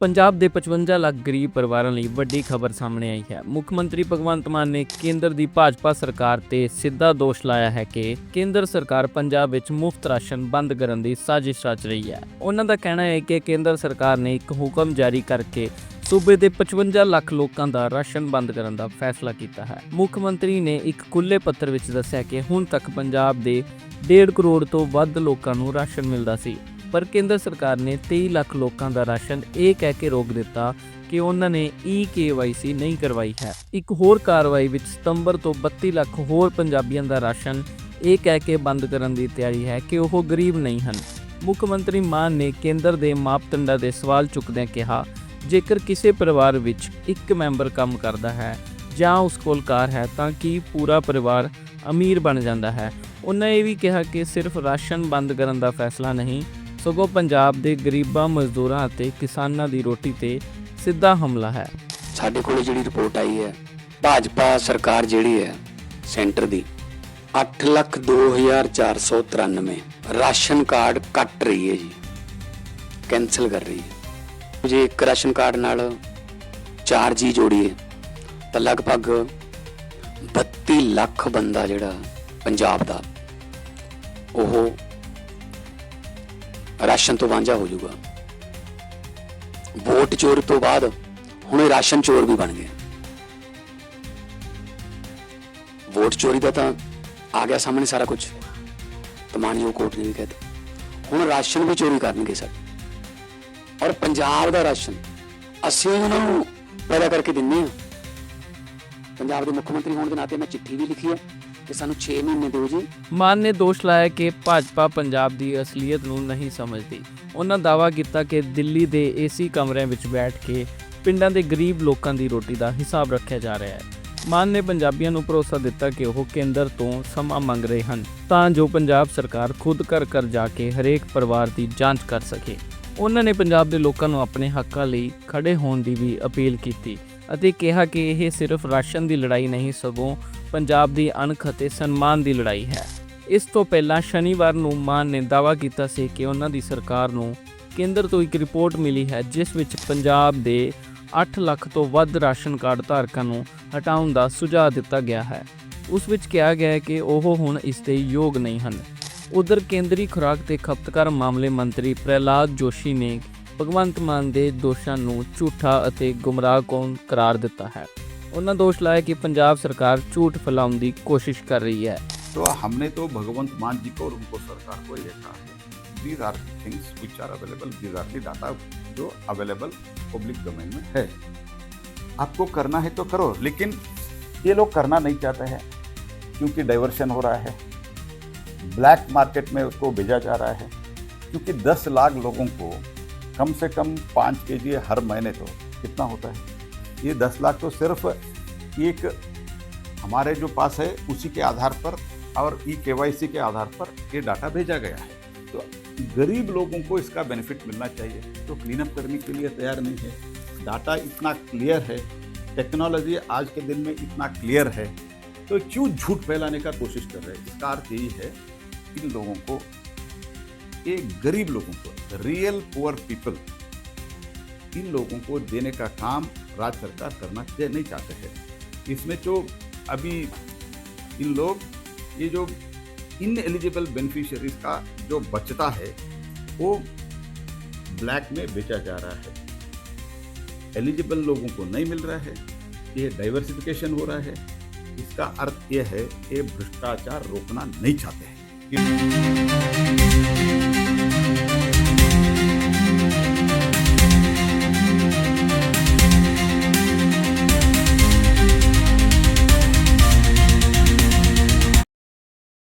ਪੰਜਾਬ ਦੇ 55 ਲੱਖ ਗਰੀਬ ਪਰਿਵਾਰਾਂ ਲਈ ਵੱਡੀ ਖਬਰ ਸਾਹਮਣੇ ਆਈ ਹੈ। ਮੁੱਖ ਮੰਤਰੀ ਭਗਵੰਤ ਮਾਨ ਨੇ ਕੇਂਦਰ ਦੀ ਭਾਜਪਾ ਸਰਕਾਰ ਤੇ ਸਿੱਧਾ ਦੋਸ਼ ਲਾਇਆ ਹੈ ਕਿ ਕੇਂਦਰ ਸਰਕਾਰ ਪੰਜਾਬ ਵਿੱਚ ਮੁਫਤ ਰਾਸ਼ਨ ਬੰਦ ਕਰਨ ਦੀ ਸਾਜ਼ਿਸ਼ ਰਚ ਰਹੀ ਹੈ। ਉਹਨਾਂ ਦਾ ਕਹਿਣਾ ਹੈ ਕਿ ਕੇਂਦਰ ਸਰਕਾਰ ਨੇ ਇੱਕ ਹੁਕਮ ਜਾਰੀ ਕਰਕੇ ਸੂਬੇ ਦੇ 55 ਲੱਖ ਲੋਕਾਂ ਦਾ ਰਾਸ਼ਨ ਬੰਦ ਕਰਨ ਦਾ ਫੈਸਲਾ ਕੀਤਾ ਹੈ। ਮੁੱਖ ਮੰਤਰੀ ਨੇ ਇੱਕ ਖੁੱਲੇ ਪੱਤਰ ਵਿੱਚ ਦੱਸਿਆ ਕਿ ਹੁਣ ਤੱਕ ਪੰਜਾਬ ਦੇ 1.5 ਕਰੋੜ ਤੋਂ ਵੱਧ ਲੋਕਾਂ ਨੂੰ ਰਾਸ਼ਨ ਮਿਲਦਾ ਸੀ। ਪਰ ਕੇਂਦਰ ਸਰਕਾਰ ਨੇ 23 ਲੱਖ ਲੋਕਾਂ ਦਾ ਰਾਸ਼ਨ ਇਹ ਕਹਿ ਕੇ ਰੋਕ ਦਿੱਤਾ ਕਿ ਉਹਨਾਂ ਨੇ ਈ ਨਹੀਂ ਕਰਵਾਈ ਹੈ। ਇੱਕ ਹੋਰ ਕਾਰਵਾਈ ਵਿੱਚ ਸਤੰਬਰ ਤੋਂ 32 ਲੱਖ ਹੋਰ ਪੰਜਾਬੀਆਂ ਦਾ ਰਾਸ਼ਨ ਇਹ ਕਹਿ ਕੇ ਬੰਦ ਕਰਨ ਦੀ ਤਿਆਰੀ ਹੈ ਕਿ ਉਹ ਗਰੀਬ ਨਹੀਂ ਹਨ। ਮੁੱਖ ਮੰਤਰੀ ਮਾਨ ਨੇ ਕੇਂਦਰ ਦੇ ਮਾਪਦੰਡਾਂ ਦੇ ਸਵਾਲ ਚੁੱਕਦਿਆਂ ਕਿਹਾ, ਜੇਕਰ ਕਿਸੇ ਪਰਿਵਾਰ ਵਿੱਚ ਇੱਕ ਮੈਂਬਰ ਕੰਮ ਕਰਦਾ ਹੈ ਜਾਂ ਉਸ ਕੋਲ ਕਾਰ ਹੈ ਤਾਂ ਕੀ ਪੂਰਾ ਪਰਿਵਾਰ ਅਮੀਰ ਬਣ ਜਾਂਦਾ ਹੈ? ਉਹਨਾਂ ਇਹ ਵੀ ਕਿਹਾ ਕਿ ਸਿਰਫ ਰਾਸ਼ਨ ਬੰਦ ਕਰਨ ਦਾ ਫੈਸਲਾ ਨਹੀਂ ਸਗੋਂ ਪੰਜਾਬ ਦੇ ਗਰੀਬਾਂ, ਮਜ਼ਦੂਰਾਂ ਅਤੇ ਕਿਸਾਨਾਂ ਦੀ ਰੋਟੀ ਤੇ ਸਿੱਧਾ ਹਮਲਾ ਹੈ। ਸਾਡੇ ਕੋਲ ਜਿਹੜੀ ਰਿਪੋਰਟ ਆਈ ਹੈ, ਭਾਜਪਾ ਸਰਕਾਰ ਜਿਹੜੀ ਹੈ, ਸੈਂਟਰ ਦੀ 802493 ਰਾਸ਼ਨ ਕਾਰਡ ਕੱਟ ਰਹੀ ਹੈ ਜੀ ਕੈਨਸਲ ਕਰ ਰਹੀ ਹੈ। ਜੇ ਇੱਕ ਰਾਸ਼ਨ ਕਾਰਡ ਨਾਲ 4 ਜੀ ਜੋੜੀਏ ਤਾਂ ਲਗਭਗ 32 ਲੱਖ ਬੰਦਾ ਜਿਹੜਾ ਪੰਜਾਬ ਦਾ, ਉਹ ਰਾਸ਼ਨ ਤੋਂ ਵਾਂਝਾ ਹੋ ਜਾਊਗਾ। ਵੋਟ ਚੋਰ ਤੋਂ ਬਾਅਦ ਹੁਣ ਇਹ ਰਾਸ਼ਨ ਚੋਰ ਵੀ ਬਣ ਗਏ। ਵੋਟ ਚੋਰੀ ਦਾ ਤਾਂ ਆ ਗਿਆ ਸਾਹਮਣੇ ਸਾਰਾ ਕੁਝ। ਤਮਾਨਯੋਗ ਕੋਰਟ ਨੇ ਵੀ ਕਹਿ ਦਿੱਤਾ। ਹੁਣ ਰਾਸ਼ਨ ਵੀ ਚੋਰੀ ਕਰਨਗੇ ਸਰ। ਔਰ ਪੰਜਾਬ ਦਾ ਰਾਸ਼ਨ ਅਸੀਂ ਉਹਨਾਂ ਨੂੰ ਪੈਦਾ ਕਰਕੇ ਦਿੰਦੇ ਹਾਂ। ਪੰਜਾਬ ਦੇ ਮੁੱਖ ਮੰਤਰੀ ਹੋਣ ਦੇ ਨਾਤੇ ਮੈਂ ਚਿੱਠੀ ਵੀ ਲਿਖੀ ਹੈ। ਕਿ ਸਾਨੂੰ 6 ਮਹੀਨੇ ਦਿਓ ਜੀ। ਮਾਨ ਨੇ ਦੋਸ਼ ਲਾਇਆ ਕਿ ਭਾਜਪਾ ਪੰਜਾਬ ਦੀ ਅਸਲੀਅਤ ਨੂੰ ਨਹੀਂ ਸਮਝਦੀ। ਉਹਨਾਂ ਦਾਅਵਾ ਕੀਤਾ ਕਿ ਦਿੱਲੀ ਦੇ ਏਸੀ ਕਮਰਿਆਂ ਵਿੱਚ ਬੈਠ ਕੇ ਪਿੰਡਾਂ ਦੇ ਗਰੀਬ ਲੋਕਾਂ ਦੀ ਰੋਟੀ ਦਾ ਹਿਸਾਬ ਰੱਖਿਆ ਜਾ ਰਿਹਾ ਹੈ। ਮਾਨ ਨੇ ਪੰਜਾਬੀਆਂ ਨੂੰ ਭਰੋਸਾ ਦਿੱਤਾ ਕਿ ਉਹ ਕੇਂਦਰ ਤੋਂ ਸਮਾਂ ਮੰਗ ਰਹੇ ਹਨ, ਤਾਂ ਜੋ ਪੰਜਾਬ ਸਰਕਾਰ ਖੁਦ ਘਰ ਘਰ ਜਾ ਕੇ ਹਰੇਕ ਪਰਿਵਾਰ ਦੀ ਜਾਂਚ ਕਰ ਸਕੇ। ਉਹਨਾਂ ਨੇ ਪੰਜਾਬ ਦੇ ਲੋਕਾਂ ਨੂੰ ਆਪਣੇ ਹੱਕਾਂ ਲਈ ਖੜੇ ਹੋਣ ਦੀ ਵੀ ਅਪੀਲ ਕੀਤੀ। ਅਤੇ ਕਿਹਾ ਕਿ ਇਹ ਸਿਰਫ ਰਾਸ਼ਨ ਦੀ ਲੜਾਈ ਨਹੀਂ, ਸਗੋਂ ਪੰਜਾਬ ਦੀ ਅਣਖ ਅਤੇ ਸਨਮਾਨ ਦੀ ਲੜਾਈ ਹੈ। ਇਸ ਤੋਂ ਪਹਿਲਾਂ ਸ਼ਨੀਵਾਰ ਨੂੰ ਮਾਨ ਨੇ ਦਾਅਵਾ ਕੀਤਾ ਸੀ ਕਿ ਉਹਨਾਂ ਦੀ ਸਰਕਾਰ ਨੂੰ ਕੇਂਦਰ ਤੋਂ ਇੱਕ ਰਿਪੋਰਟ ਮਿਲੀ ਹੈ, ਜਿਸ ਵਿੱਚ ਪੰਜਾਬ ਦੇ 8 ਲੱਖ ਤੋਂ ਵੱਧ ਰਾਸ਼ਨ ਕਾਰਡ ਧਾਰਕਾਂ ਨੂੰ ਹਟਾਉਣ ਦਾ ਸੁਝਾਅ ਦਿੱਤਾ ਗਿਆ ਹੈ। ਉਸ ਵਿੱਚ ਕਿਹਾ ਗਿਆ ਹੈ ਕਿ ਉਹ ਹੁਣ ਇਸ ਦੇ ਯੋਗ ਨਹੀਂ ਹਨ। ਉਧਰ ਕੇਂਦਰੀ ਖੁਰਾਕ ਤੇ ਖਪਤਕਾਰ ਮਾਮਲੇ ਮੰਤਰੀ ਪ੍ਰਹਿਲਾਦ ਜੋਸ਼ੀ ਨੇ ਭਗਵੰਤ ਮਾਨ ਦੇ ਦੋਸ਼ਾਂ ਨੂੰ ਝੂਠਾ ਅਤੇ ਗੁੰਮਰਾਹਕੁਨ ਕਰਾਰ ਦਿੱਤਾ ਹੈ ਉਹਨਾਂ ਦੋਸ਼ ਲਾਇਆ ਕਿ ਪੰਜਾਬ ਸਰਕਾਰ ਝੂਠ ਫੈਲਾਉਣ ਦੀ ਕੋਸ਼ਿਸ਼ ਕਰ ਰਹੀ ਹੈ तो हमने तो भगवंत मान जी को और उनको सरकार को ये कहा है these are things which are available these are the data जो अवेलेबल पब्लिक डोमेन में है आपको करना है तो करो लेकिन ये लोग करना नहीं चाहते हैं क्योंकि डाइवर्शन हो रहा है ब्लैक मार्केट में उसको भेजा जा रहा है क्योंकि 10 लाख लोगों को कम से कम पाँच के जी हर महीने तो कितना होता है? ये 10 लाख तो सिर्फ़ एक हमारे जो पास है, उसी के आधार पर और ई के के आधार पर ये डाटा भेजा गया है। तो गरीब लोगों को इसका बेनिफिट मिलना चाहिए। तो क्लीन अप करने के लिए तैयार नहीं है। डाटा इतना क्लियर है, टेक्नोलॉजी आज के दिन में इतना क्लियर है। तो क्यों झूठ फैलाने का कोशिश कर रहे हैं? इसका अर्थ यही है इन लोगों को ये गरीब लोगों को रियल पुअर पीपल इन लोगों को देने का काम राज्य सरकार करना नहीं चाहते हैं। इसमें जो अभी इन लोग, ये जो इन एलिजिबल बेनिफिशियरीज का जो बचता है, वो ब्लैक में बेचा जा रहा है। एलिजिबल लोगों को नहीं मिल रहा है, ये डाइवर्सिफिकेशन हो रहा है। इसका अर्थ यह है, ये भ्रष्टाचार रोकना नहीं चाहते हैं।